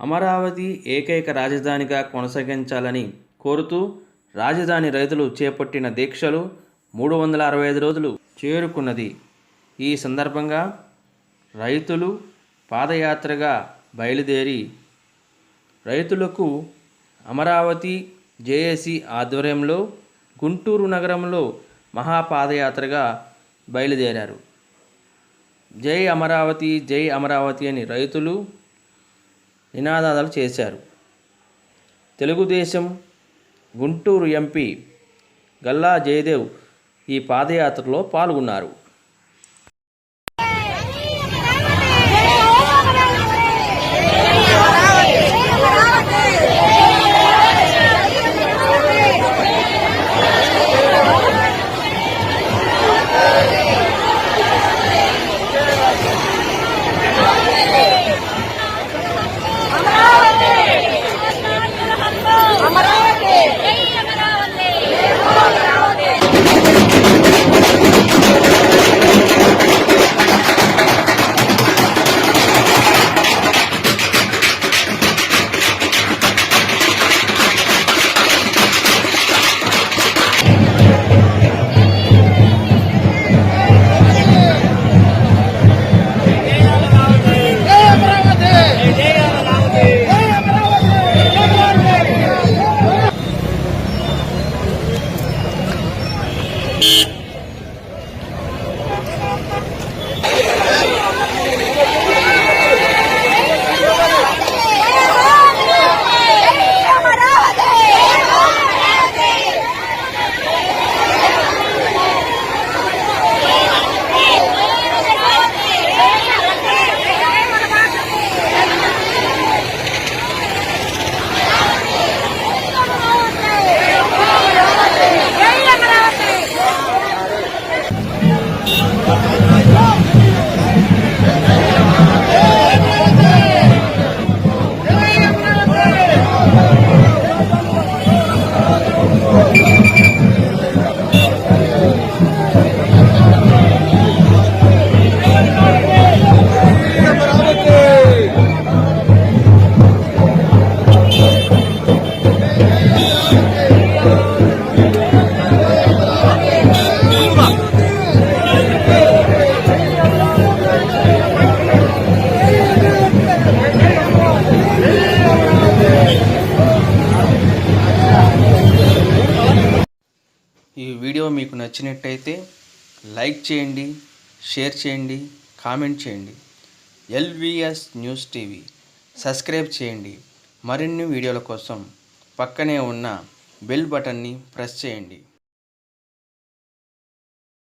అమరావతి ఏకైక రాజధానిగా కొనసాగించాలని కోరుతూ రాజధాని రైతులు చేపట్టిన దీక్షలు మూడు వందల అరవై ఐదు రోజులు చేరుకున్నది. ఈ సందర్భంగా రైతులు పాదయాత్రగా బయలుదేరి రైతులకు అమరావతి జేఏసీ ఆధ్వర్యంలో గుంటూరు నగరంలో మహాపాదయాత్రగా బయలుదేరారు. జై అమరావతి జై అమరావతి అని రైతులు నినాదాలు చేశారు. తెలుగుదేశం గుంటూరు ఎంపీ గల్లా జయదేవ్ ఈ పాదయాత్రలో పాల్గొన్నారు. ఈ వీడియో మీకు నచ్చినట్టయితే లైక్ చేయండి షేర్ చేయండి కామెంట్ చేయండి. LVS news TV. సబ్స్క్రైబ్ చేయండి. మరిన్ని వీడియోల కోసం పక్కనే ఉన్న బెల్ బటన్ని ప్రెస్ చేయండి.